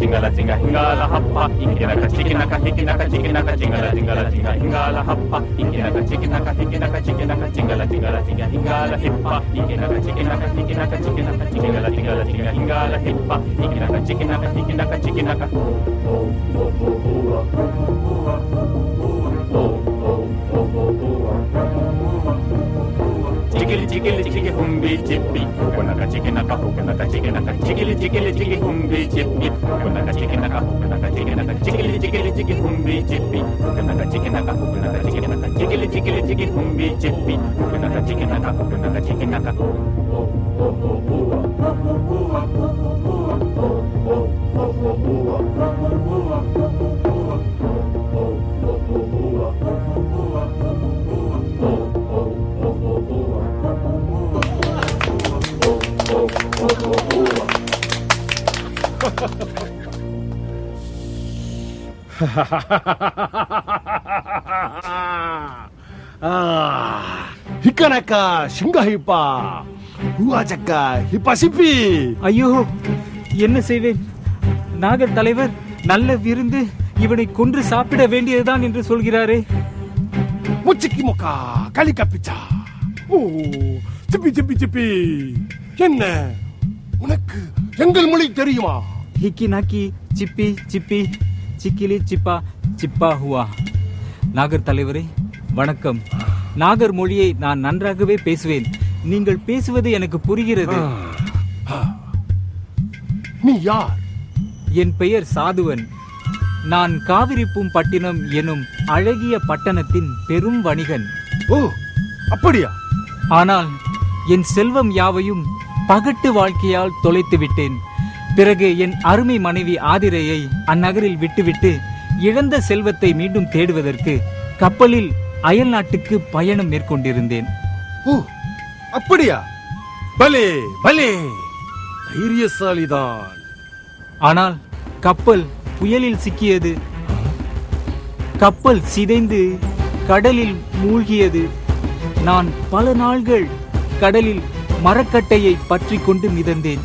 tingala tinga hingala happa ikina ka chikina ka hikina ka chikina ka tingala tingala tinga hingala happa ikina ka chikina ka hikina ka chikina ka tingala tingala tinga hingala hippa ikina ka chikina ka hikina ka chikina ka tingala tingala tinga hingala hippa ikina ka chikina ka hikina ka chikina ka oh oh oh oh 지길 지길 지기 홍비 집비 보고 나가 지기 나가 보고 나가 지기 나가 지길 지길 지기 홍비 집비 보고 나가 지기 나가 보고 나가 지기 나가 지길 지길 지기 홍비 집비 보고 나가 지기 나가 보고 나가 지기 나가 지길 지길 지기 홍비 집비 보고 나가 지기 나가 보고 나가 지기 나가 Oh, oh, oh, oh. 히카나카 싱가히빠 우아자카 히빠시피 ஐயோ என்ன செய்வேன்? நாகர் தலைவர் நல்ல விருந்து இவனை கொன்று சாப்பிட வேண்டியதுதான் என்று சொல்கிறாரே. முச்சிக்கி மொக்கா கலிக்கா பிச்சா ஓ சிப்பி சிப்பி சிப்பி என்ன? உனக்கு எங்கள் மொழி தெரியுமா? ढीकी नाकी சிப்பி சிப்பி சிக்கிலி சிப்பா சிப்பா ஹுவா நாகர் தலைவரே வணக்கம். நாகர் மொழியை நான் நன்றாகவே பேசுவேன். நீங்கள் பேசுவது எனக்கு புரிகிறது. நீ யார்? என் பெயர் சாதுவன். நான் காவிரிப்பும் பட்டினம் எனும் அழகிய பட்டணத்தின் பெரும் வணிகன். ஓ அப்படியா? ஆனால் என் செல்வம் யாவையும் பகட்டு வாழ்க்கையால் தொலைத்து விட்டேன். பிறகு என் அருமை மனைவி ஆதிரையை அந்நகரில் விட்டுவிட்டு இழந்த செல்வத்தை மீண்டும் தேடுவதற்கு கப்பலில் அயல் நாட்டுக்கு பயணம் மேற்கொண்டிருந்தேன். ஓ அப்படியா? பலே பலே தைரியசாலிதான். ஆனால் கப்பல் புயலில் சிக்கியது. கப்பல் சிதைந்து கடலில் மூழ்கியது. நான் பல நாள்கள் கடலில் மரக்கட்டையை பற்றி கொண்டு மிதந்தேன்.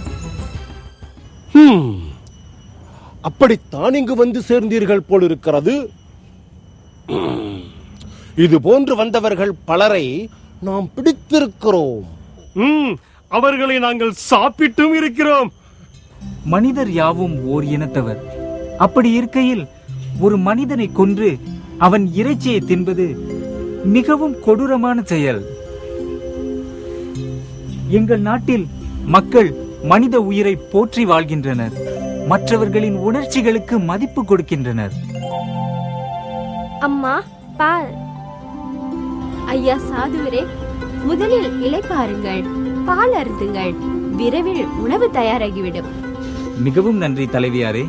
அப்படித்தான் இங்கு வந்து சேர்ந்தீர்கள் போல் இருக்கிறது இது போன்று வந்தவர்கள் பலரை நாம் பிடித்திருக்கிறோம். அவர்களை நாங்கள் சாப்பிட்டும் இருக்கிறோம். மனிதர் யாவும் ஓர் இனத்தவர். அப்படி இருக்கையில் ஒரு மனிதனை கொன்று அவன் இறைச்சியை தின்பது மிகவும் கொடூரமான செயல். எங்கள் நாட்டில் மக்கள் மனித உயிரை போற்றி வாழ்கின்றனர். மற்றவர்களின் உணர்ச்சிகளுக்கு மதிப்பு கொடுக்கின்றனர். அம்மா பால். ஐயா சாதுவரே முதலில் இலை பாருங்கள் பால் அருந்துங்கள் விரைவில் உணவு தயாராகிவிடும். மிகவும் நன்றி தலைவியாரே.